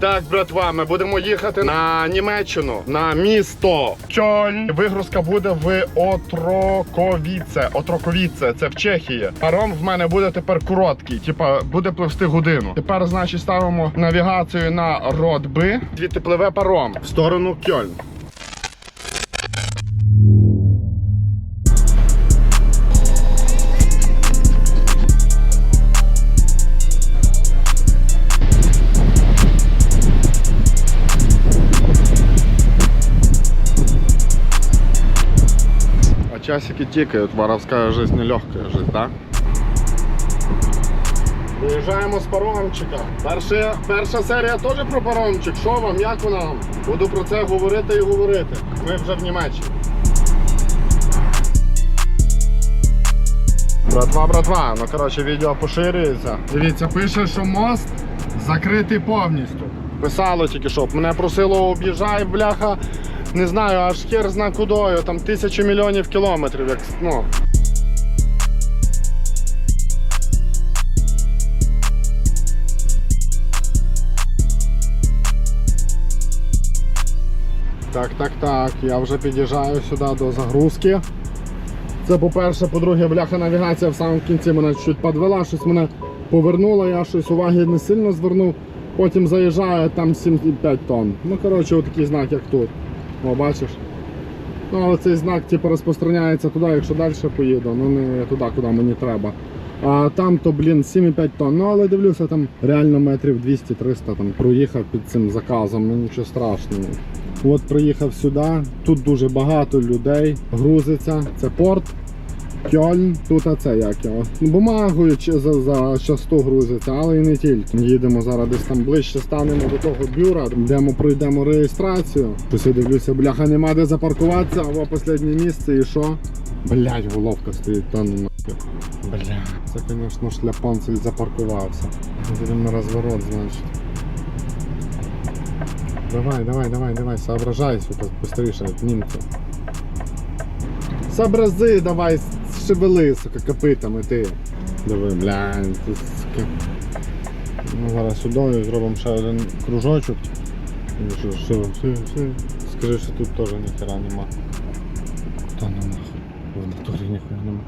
Так, братва, ми будемо їхати на Німеччину, на місто Кьоль Вигрузка буде в Отроковіце. Отроковіце, це в Чехії. Паром в мене буде тепер короткий, типа буде пливсти годину. Тепер, значить, ставимо навігацію на Родби. Звідти пливе паром в сторону Кьольн. Часики тикают, воровская жизнь нелегкая жизнь, да? Виїжджаємо з паромчика. Перша, перша серія теж про паромчик. Що вам, як вона вам? Буду про це говорити і говорити. Ми вже в Німеччині. Братва, братва, ну коротше відео поширюється. Дивіться, пише, що мост закритий повністю. Писало тільки що, мене просило об'їжджай, бляха, не знаю, аж хер зна кудою, там тисячі мільйонів кілометрів, як ну. Так, так, так, я вже під'їжджаю сюди до загрузки. Це по-перше, по-друге, бляха навігація в самому кінці мене чуть підвела, щось мене повернуло, я щось уваги не сильно звернув. Потім заїжджаю, там 7,5 тонн. Ну, коротше, отакий знак, як тут. О, бачиш? Ну, але цей знак типу, розпространяється туди, якщо далі поїду, ну не туди, куди мені треба. А там то, блін, 7,5 тонн. Ну, але дивлюся, там реально метрів 200-300 там проїхав під цим заказом, ну нічого страшного. От приїхав сюди, тут дуже багато людей грузиться. Це порт. Кьольн, тут а це як його. Бумагою за, за часту грузиться, але і не тільки. Їдемо зараз десь там ближче станемо до того бюра, йдемо, пройдемо реєстрацію. Щось я дивлюся, бляха, нема де запаркуватися, або останнє місце і що? Блять, головка стоїть, та ну нахер. Бля, це, звісно, шляпонцель запаркувався. Будемо на розворот, значить. Давай, давай, давай, давай, соображай, сука, быстріше, німцю. Сообрази, давай, шевели, сука, копитами ти. Диви, блядь, ти, сука. Ну, зараз сюди зробимо ще один кружочок. Ну, що, що, все, все. Скажи, що тут теж ніхера нема. Та ну нахуй, в натурі ніхуя нема.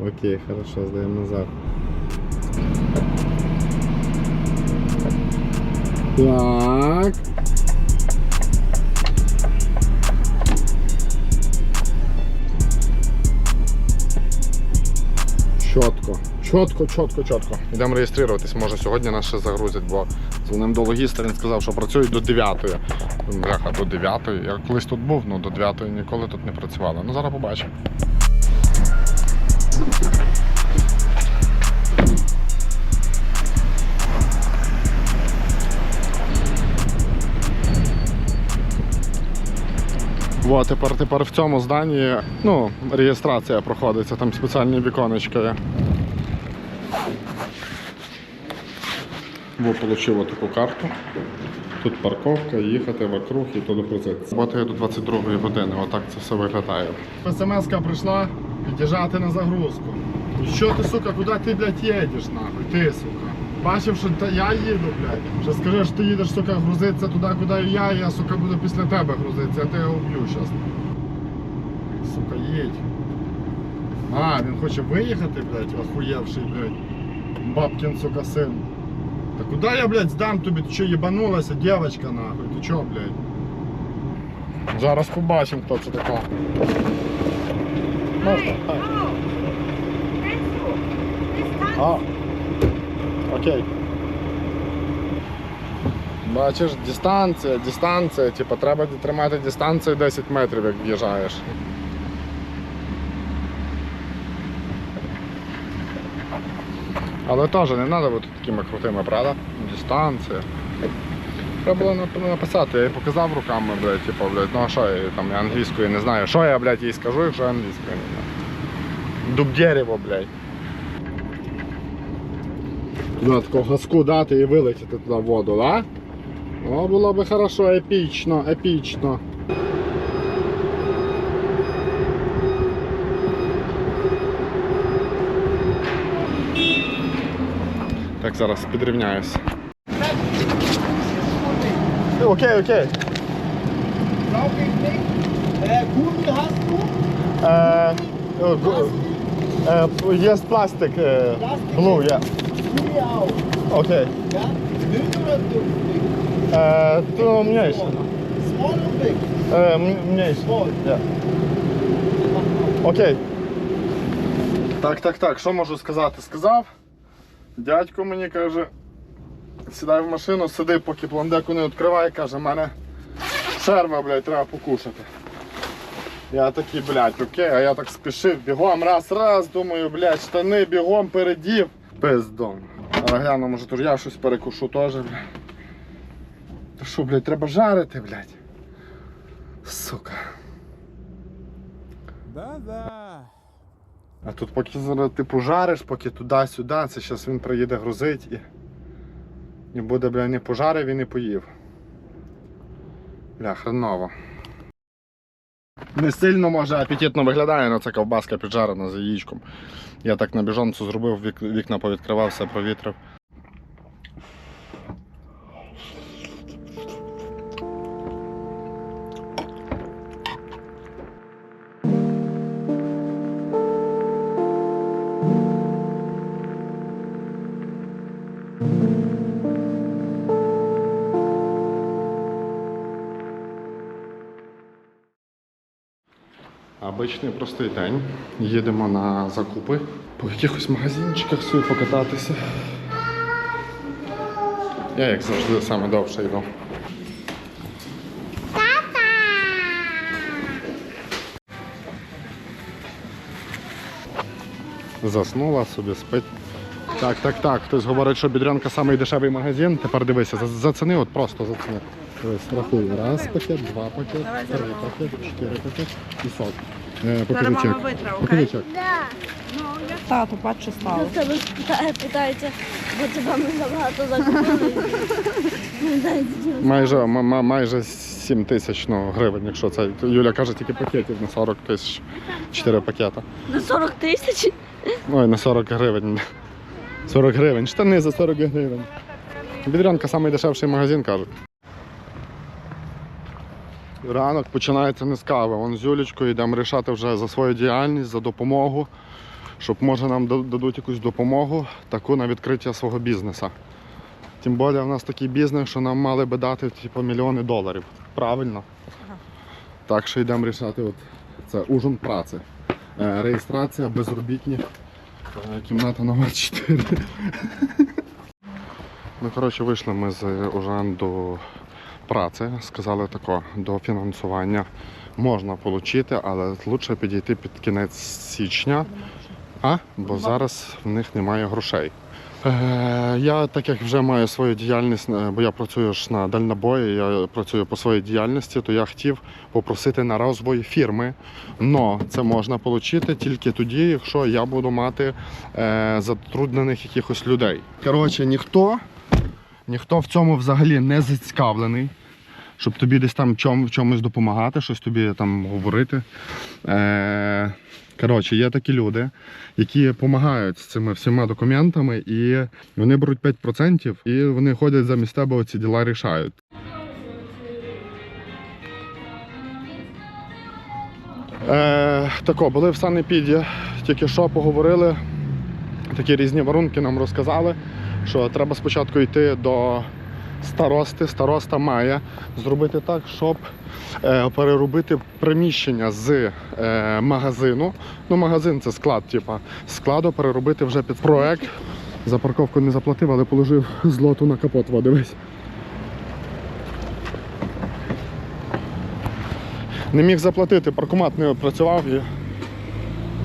Окей, хорошо, здаємо назад. Так. Чітко. Чітко, чітко, чітко. Йдемо реєструватись, може сьогодні нас ще загрузять, бо дзвоним до логіста, він сказав, що працюють до 9. Бляха, до 9. Я колись тут був, ну до 9 ніколи тут не працювали. Ну зараз побачимо. Во, тепер, тепер в цьому зданні ну, реєстрація проходиться, там спеціальні віконечка є. Во, отримав таку карту. Тут парковка, їхати вокруг і туди процес. Роботаю до 22 години, отак це все виглядає. СМС-ка прийшла під'їжджати на загрузку. Що ти, сука, куди ти, блядь, їдеш, нахуй? Ти, сука. Бачив, що та я їду, блядь. Вже скажи, що ти їдеш, сука, грузитися туди, куди я, я, сука, буду після тебе грузитися, я тебе уб'ю зараз. Сука, їдь. А, він хоче виїхати, блядь, охуєвший, блядь. Бабкин, сука, син. Та куди я, блядь, здам тобі? Ти що, їбанулася, дівчинка, нахуй? Ти чо, блядь? Зараз побачимо, хто це така. Можна? Так. А. Окей. Бачиш, дистанція, дистанція, типу, треба тримати дистанцію 10 метрів, як в'їжджаєш. Але теж не треба бути такими крутими, правда? Дистанція. Треба було написати, я їй показав руками, блядь, типу, блядь, ну а що я там я англійською не знаю. Що я, блядь, їй скажу, якщо я англійською не знаю. Дуб дерево, блядь. Туди таку газку дати і вилетіти туди в воду, да? О, було би хорошо, епічно, епічно. Так, зараз підрівняюсь. Окей, окей. Kugel hast du? Е, е, е, Є пластик. е, yeah. Kugel auch. Окей. Е, То мniejsze. Small und big? Е, м- Мniejsze. Small. Yeah. Окей. Так, так, так, що можу сказати? Сказав. Дядько мені каже, сідай в машину, сиди, поки пландеку не відкриває, каже, мене шерва, блядь, треба покушати. Я такий, блядь, окей, а я так спішив, бігом, раз, раз, думаю, блядь, штани бігом передів. Пиздом. А гляну, може, то я щось перекушу теж, блядь. Та що, блядь, треба жарити, блядь. Сука. Да-да. А тут поки зараз ти пожариш, поки туди-сюди, це зараз він приїде грузить і. І буде, бля, не пожарив і не поїв. Бля, хреново. Не сильно може апетитно виглядає але це ковбаска піджарена з яєчком. Я так на біжонцю зробив, вікна повідкривав, все провітрив. Обичний простий день. Їдемо на закупи. По якихось магазинчиках собі покататися. Я, як завжди, саме довше йду. Заснула собі, спить. Так, так, так. Хтось говорить, що Бідрянка самий дешевий магазин. Тепер дивися, за- заціни, от просто заціни. Дивись, рахуй. Раз пакет, два пакет, три пакет, чотири пакет і сок. Е, покажи Зараз мама чек. витре, Покажи окей? чек. Тату, бачу, стало. До тебе питає- питається, бо тебе ми забагато закупили. Не. Майже, майже 7 тисяч ну, гривень, якщо це. Юля каже, тільки пакетів на 40 тисяч. 4 пакета. На 40 тисяч? Ой, на 40 гривень. 40 гривень. Штани за 40 гривень. Бідрянка найдешевший магазин, кажуть. Ранок починається не з кави. Вон з Юлічкою йдемо рішати вже за свою діяльність, за допомогу, щоб може нам дадуть якусь допомогу таку на відкриття свого бізнесу. Тим більше в нас такий бізнес, що нам мали би дати типу, мільйони доларів. Правильно? Так що йдемо рішати от, це ужин праці. Е, Реєстрація, безробітні. Е, Кімната номер 4. Ну, коротше, вийшли ми з Ужан до праці. Сказали тако, до фінансування можна отримати, але краще підійти під кінець січня, а? бо зараз в них немає грошей. Е, я, так як вже маю свою діяльність, е, бо я працюю ж на дальнобої, я працюю по своїй діяльності, то я хотів попросити на розвой фірми. Но це можна отримати тільки тоді, якщо я буду мати е, затруднених якихось людей. Коротше, ніхто, ніхто в цьому взагалі не зацікавлений, щоб тобі десь там чом, чомусь допомагати, щось тобі там говорити. Е, коротше, є такі люди, які допомагають з цими всіма документами, і вони беруть 5% і вони ходять замість тебе оці діла рішають. Е, тако, були в Санепіді, тільки що поговорили, такі різні варунки нам розказали, що треба спочатку йти до старости. Староста має зробити так, щоб е, переробити приміщення з е, магазину. Ну, магазин це склад, типа складу переробити вже під проект. За парковку не заплатив, але положив злоту на капот, дивись. Не міг заплатити, паркомат не працював і,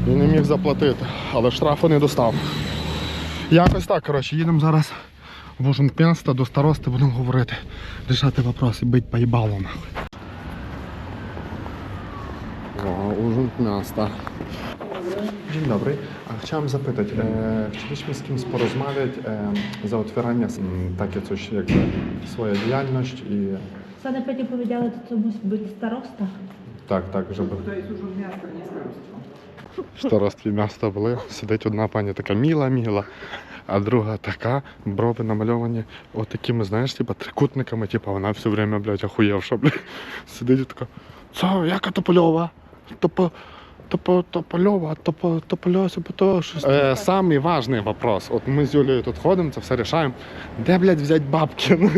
і не міг заплатити, але штрафу не достав. Якось так, коротше, їдемо зараз в Ужинп'янство до старости, будемо говорити, рішати вопроси, бить поїбало нахуй. О, Ужинп'янство. Dzień dobry. A chciałem zapytać, e, chcieliśmy z kimś porozmawiać e, za otwieranie m, takie coś jakby swoja działalność i Санепеді powiedziали, to co musi być starosta. tak, tak, żeby... To jest urząd miasta, nie starostwo. Що раз твій були, сидить одна пані така міла-міла, а друга така, брови намальовані отакими, знаєш, типа трикутниками, типа вона все время, блядь, охуєвша, блядь. Сидить і така, це яка Топольова? Топо, топо, Топольова, топо, Топольося, то щось. Е, самий важний вопрос. От ми з Юлією тут ходимо, це все рішаємо. Де, блядь, взяти бабки?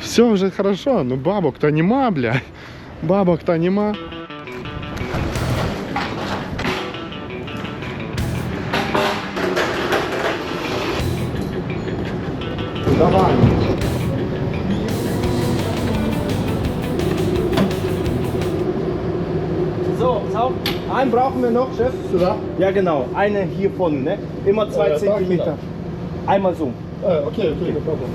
Все вже хорошо, ну бабок-то нема, блядь. Бабок-то нема. vorne noch, Chef? Oder? Ja, genau. Eine hier vorne, ne? Immer zwei äh, Zentimeter. Genau. Einmal so. Äh, okay, okay, okay.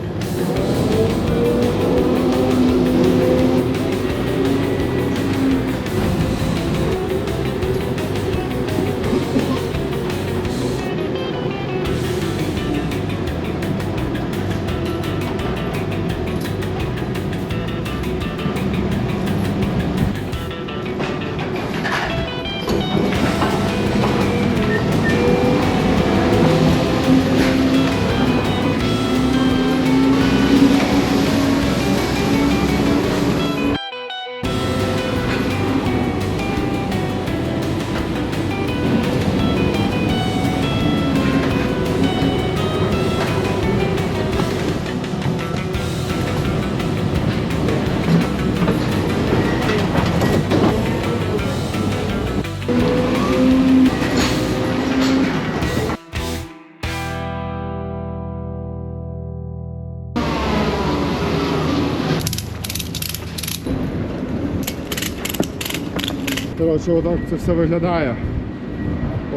Коротше, отак це все виглядає.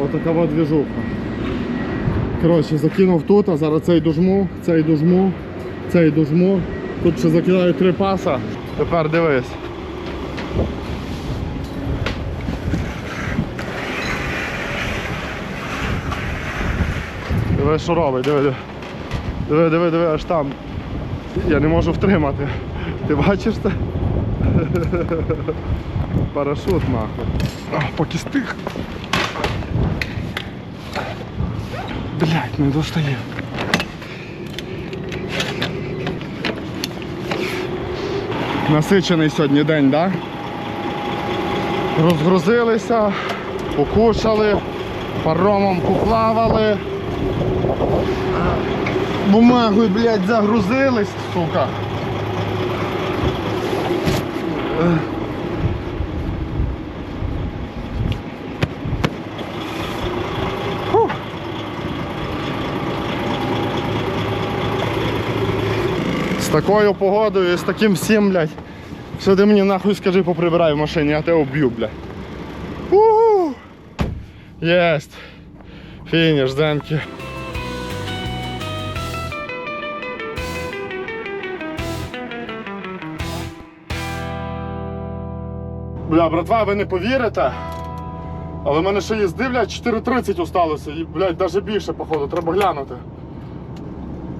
Отака от двіжуха. Коротше, закинув тут, а зараз цей дожму, цей дожму, цей дожму. Тут ще закидаю три паса. Тепер дивись. Диви, що робить, диви. Диви, диви, диви, аж там. Я не можу втримати. Ти бачиш це? Парашут нахуй. А, поки стих. Блять, не достає. Насичений сьогодні день, так? Да? Розгрузилися, покушали, паромом поплавали. Бумагою, блядь, загрузились, сука. Такою погодою і з таким всім, блядь. Ти мені нахуй скажи, поприбирай в машині, я тебе вб'ю, блядь. Ууу. Єсть. Фініш, Зенки. Бля, братва, ви не повірите. Але в мене ще їзди, блядь, 4.30 осталося. І, блядь, навіть більше, походу, треба глянути.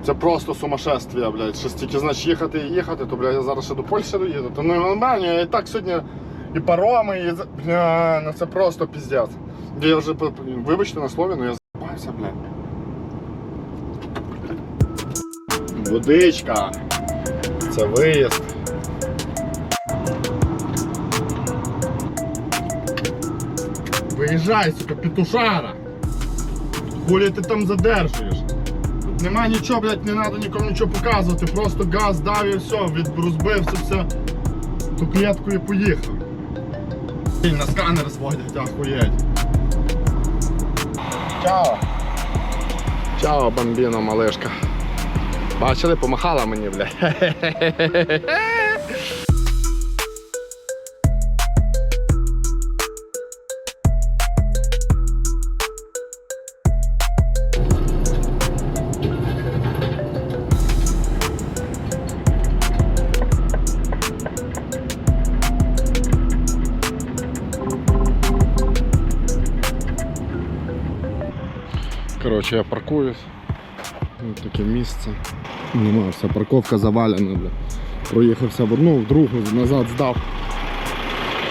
Це просто сумасшествие, блядь. Ще стільки, значить, їхати і їхати, то, блядь, я зараз ще до Польщі доїду. То ну нормально, я і так сьогодні і пароми, і... Бля, ну це просто піздець. Я вже, вибачте на слові, ну я забався, блядь. Водичка. Це виїзд. Виїжджай, сука, петушара. Хули ти там задержуєш? Нема нічого, блядь, не треба нікому нічого показувати. Просто газ дав і все, розбився все. Ту клітку і поїхав. Блін, На сканер зводять, ахуєть. Чао. Чао, бомбіно, малишка. Бачили, помахала мені, бля. Коротше, я паркуюсь. Ось таке місце. Нема, вся парковка завалена, бля. Проїхався в одну, в другу, назад здав.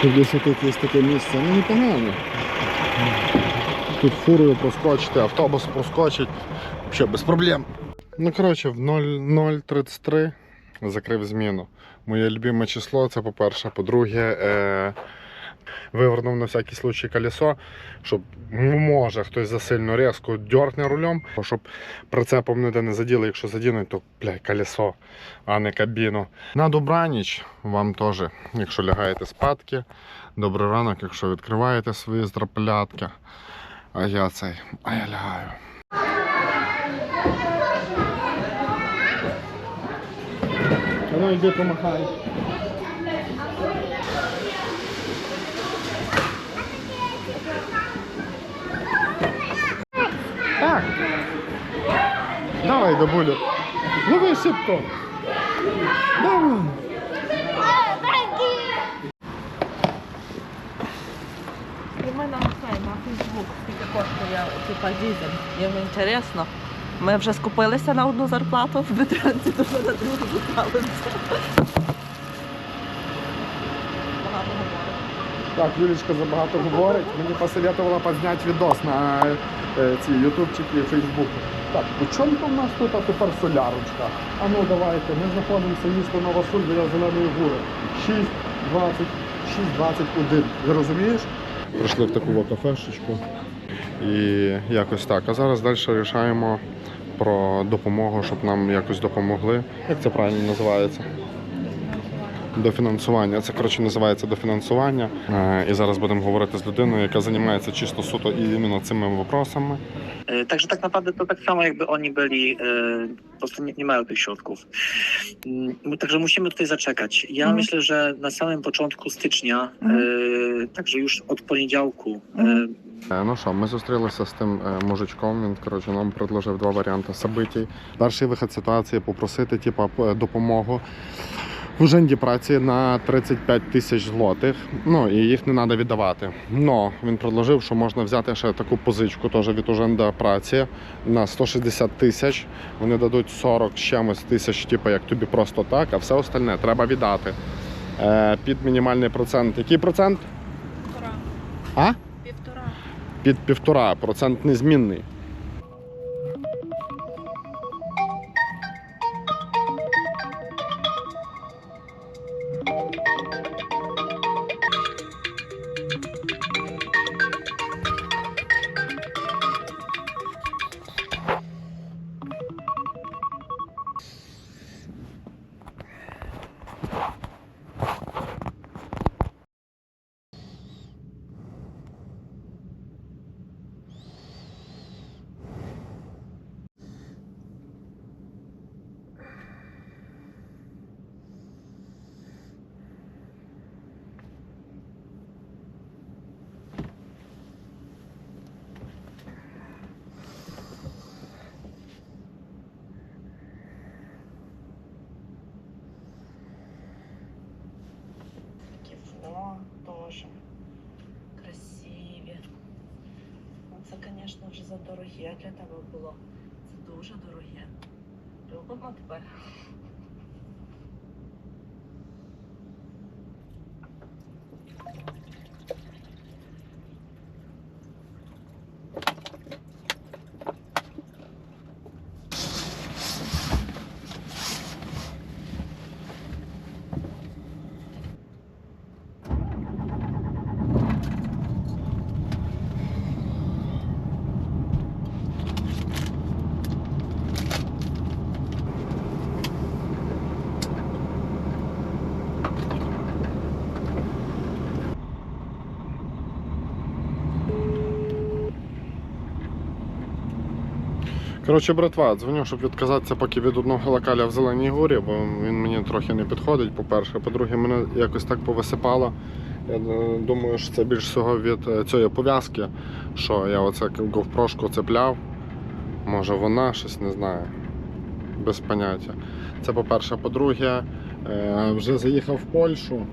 Тут десь тут є таке місце, ну непогано. Тут фурою проскочити, автобус проскочить, взагалі без проблем. Ну, коротше, в 0,033 закрив зміну. Моє любиме число це по-перше. По-друге, е- вивернув на всякий случай колесо, щоб може хтось засильно різко дьорне рулем, щоб прицепом ніде не заділи. Якщо задінуть, то бля, колесо, а не кабіну. На добраніч вам теж, якщо лягаєте спадки. Добрий ранок, якщо відкриваєте свої здрапелятки. А я цей, а я лягаю. Ну йди помахай. Так. Давай, бабулю. Лови шибко. Давай. Цей на Фейсбук, скільки коштує типа дізель. Їм інтересно. Ми вже скупилися на одну зарплату в Дмитрянці, то вже на другу зустрілися. Багато говоримо. Так, Юлічка забагато говорить. Мені посоветувала позняти відос на ці ютубчики і фейсбук. Так, по чому там у нас тут а тепер солярочка? А ну давайте, ми знаходимося місто Новосуль біля Зеленої гури. 6.20, 6.21. Ви розумієш? Прийшли в таку кафешечку. І якось так. А зараз далі рішаємо про допомогу, щоб нам якось допомогли. Як це правильно називається? Дофінансування. Це коротше називається дофінансування. Е, І зараз будемо говорити з людиною, яка займається чисто суто і іменно цими вопросами. E, Także tak naprawdę to tak samo jakby oni byli, po prostu nie, nie mają tych środków. Mm, Także musimy tutaj zaczekać. Ja Mhm. myślę, że na samym początku stycznia, e, także już od poniedziałku. Е, Ну що, ми зустрілися з тим е, мужичком. Він коротше нам предложив два варіанти событий. Перший вихід ситуації попросити, типа, допомогу в уженді праці на 35 тисяч злотих. Ну і їх не треба віддавати. Но він предложив, що можна взяти ще таку позичку теж від уженда праці на 160 тисяч. Вони дадуть 40 з чимось тисяч, типу, як тобі просто так, а все остальне треба віддати. Е, під мінімальний процент. Який процент? Півтора. А? Півтора. під півтора процент незмінний. Звісно, вже за дороге для тебе було. Це дуже дороге. Любимо тебе. Коротше, братва, дзвоню, щоб відказатися поки від одного локаля в Зеленій горі, бо він мені трохи не підходить, по-перше. По-друге, мене якось так повисипало. Я е, думаю, що це більш всього від е, цієї пов'язки, що я оце говпрошку цепляв. Може вона, щось не знаю. Без поняття. Це по-перше. По-друге, е, вже заїхав в Польщу.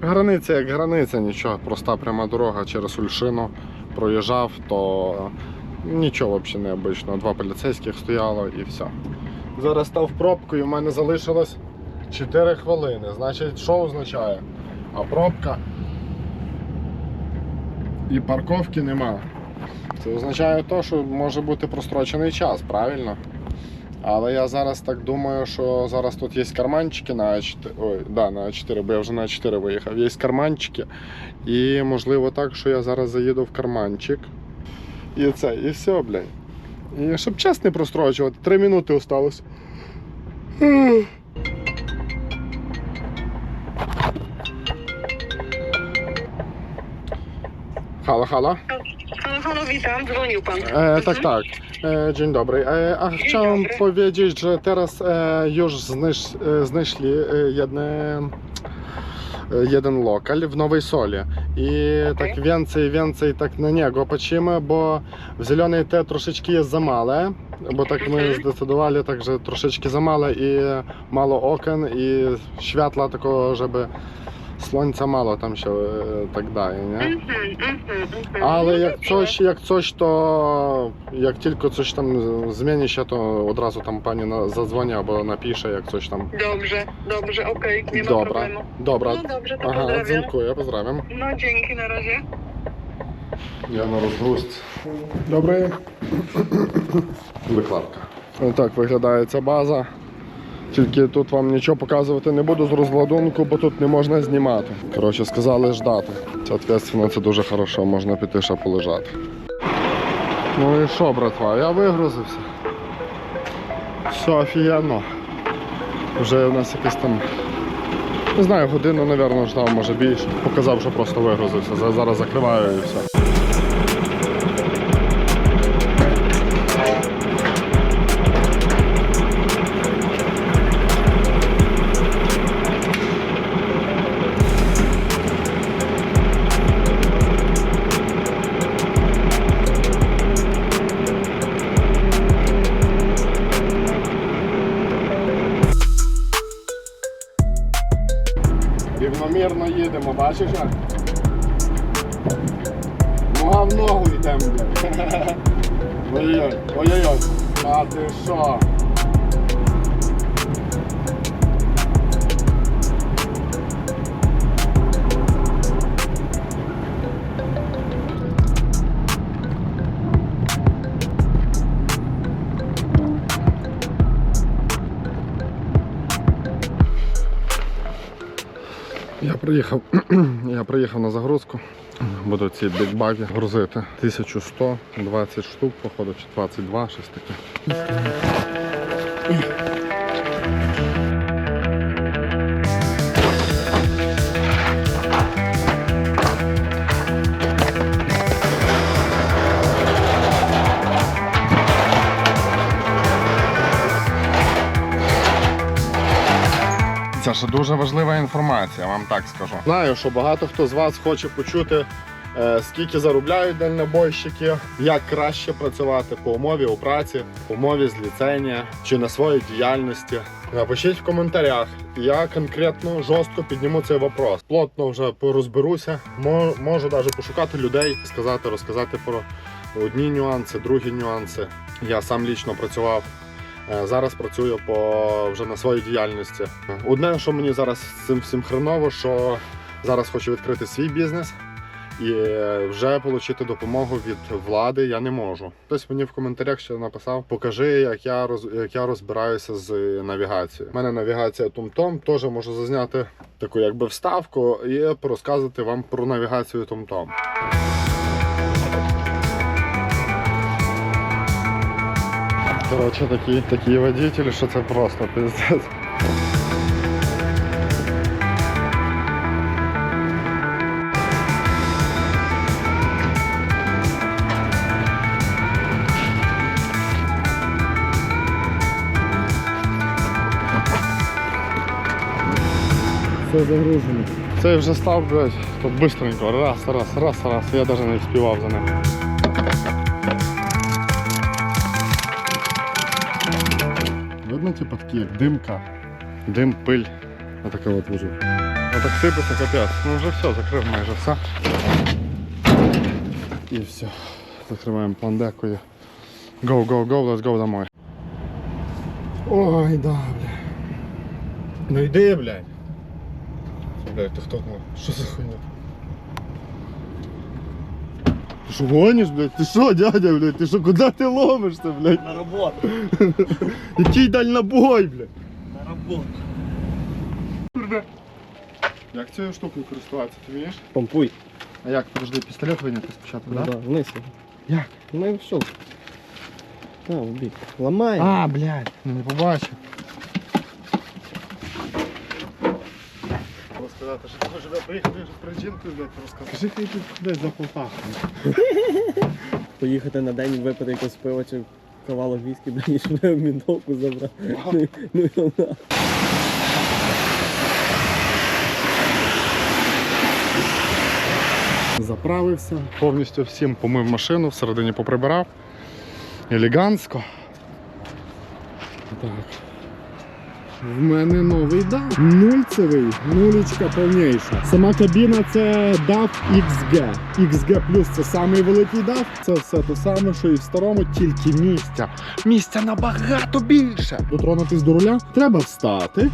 Границя як границя, нічого, проста пряма дорога через Ульшину проїжджав, то Нічого взагалі необычного. Два поліцейських стояло і все. Зараз став пробкою, в мене залишилось 4 хвилини. Значить, що означає? а пробка і парковки нема. Це означає то, що може бути прострочений час, правильно? Але я зараз так думаю, що зараз тут є карманчики на А4. Ой, да, на А4, бо я вже на А4 виїхав. Є карманчики. І можливо так, що я зараз заїду в карманчик. І це, і все, блядь. І щоб час не прострочувати, три минути осталось. Halo, witam, dzwonił pan. E, tak, tak. E, dzień dobry. E, a chciałem dobry. powiedzieć, że teraz e, już znysz, e, znaleźli e, jedne, e, jeden lokal w Nowej Soli więcej, więcej tak na niego patrzymy, bo w Zielonej te troszeczkę jest za małe, bo tak my Mhm. zdecydowali, tak, że troszeczkę za małe i mało okien i światła tylko, żeby słońca mało tam się e, tak daje, nie? Mhm, mhm, mhm. Ale No jak dobrze. coś, jak coś, to jak tylko coś tam zmieni się, to od razu tam pani na, zadzwoni albo napisze, jak coś tam. Dobrze, dobrze, okej, nie ma Dobra, problemu. dobra. No dobrze, to Aha, pozdrawiam. dziękuję, pozdrawiam. No dzięki, na razie. Я на розгрузці. Добре. Викладка. Так виглядає ця база. Тільки тут вам нічого показувати не буду з розкладунку, бо тут не можна знімати. Коротше, сказали ждати. Соответственно, це дуже хорошо, можна піти ще полежати. Ну і що, братва, я вигрузився. Все офігенно. Вже у нас якийсь там. Не знаю, годину, мабуть, ждав, може більше. Показав, що просто вигрузився. Зараз закриваю і все. Рівномірно їдемо, бачиш? як? Нога в ногу йдемо. блядь. Ой-ой-ой, ой-ой-ой. А ти що? Приїхав, я приїхав на загрузку. Буду ці бікбаги грузити. 1120 штук, походу, чи 22, щось таке. Це ще дуже важлива інформація, вам так скажу. Знаю, що багато хто з вас хоче почути, е, скільки заробляють дальнобойщики, як краще працювати по умові у праці, по умові з зліцення чи на своїй діяльності. Напишіть в коментарях. Я конкретно жорстко підніму цей вопрос. Плотно вже порозберуся. Можу навіть пошукати людей, сказати, розказати про одні нюанси, другі нюанси. Я сам лічно працював Зараз працюю по вже на своїй діяльності. Одне, що мені зараз цим всім хреново, що зараз хочу відкрити свій бізнес і е, вже отримати допомогу від влади я не можу. Хтось мені в коментарях ще написав: покажи, як я роз як я розбираюся з навігацією. У мене навігація TomTom, теж можу зазняти таку якби вставку і порозказувати вам про навігацію TomTom. Коротше, такі, такі водителі, що це просто пиздець. Все загружено. Це вже став, блядь, тут быстренько, раз, раз, раз, раз. Я навіть не вспівав за ним. Видно, типу, такі як димка, дим, пиль. Отака от вже. Отак сипеться капець. Ну вже все, закрив майже все. І все. Закриваємо пландекою. Go, go, go, let's go домой. Ой, да, бля. Ну йди, блядь. блядь, ти хто ну? Що за хуйня? Ти що гониш, блядь? Ти що, дядя, блядь? Ти що, куди ти ломишся, блядь? На роботу. Який дальнобой, блядь? На роботу. Як цією штукою користуватися, ти вмієш? Помпуй. А як, подожди, пістолет виняти спочатку, Ну, да? да, вниз. Як? Ну і що? Та, в бік. Ламай. А, блядь, ну не побачив. Розказати, що ти приїхати блядь, розказати. Скажи, ти десь за. Поїхати на день випити якось пиво чи кавалок віскі, блядь, і щоб в міновку забрати. Ну, ну і вона. Заправився, повністю всім помив машину, всередині поприбирав. Елегантсько. Так. В мене новий DAF. Нульцевий, нулечка повніша. Сама кабіна це DAF XG. XG плюс це самий великий DAF. Це все те саме, що і в старому, тільки місця. Місця набагато більше. Дотронутись до руля, треба встати.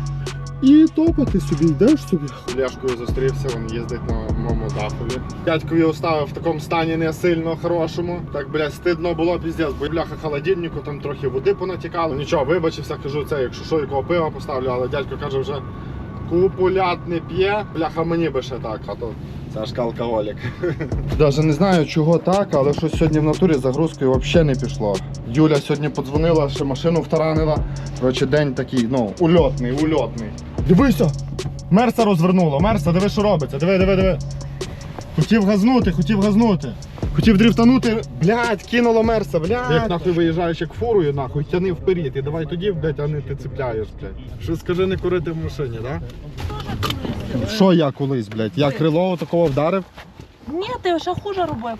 І топати собі, йдеш собі. Ляшкою зустрівся, він їздить на моєму дафові. Дядькові оставив в такому стані не сильно хорошому. Так, блядь, стидно було піздець, бо бляха холодильнику, там трохи води понатікало. Нічого, вибачився, кажу, це, якщо що, якого пива поставлю, але дядько каже вже. Купулят не п'є, бляха мені би ще так, а то це аж алкоголік. Даже не знаю чого так, але щось сьогодні в натурі загрузкою взагалі не пішло. Юля сьогодні подзвонила, ще машину втаранила. Коротше, день такий, ну, ульотний, ульотний. Дивися! Мерса розвернуло, Мерса, диви, що робиться, диви, диви, диви. Хотів газнути, хотів газнути. Хотів дрифтанути, блядь, кинуло Мерса, блядь. Як нахуй виїжджаєш як фурою, нахуй, тяни вперед. І давай тоді, блядь, а не ти цепляєш, блядь. Що скажи, не курити в машині, да? Що я колись, блядь? Я крило такого вдарив? Ні, ти ще хуже робив.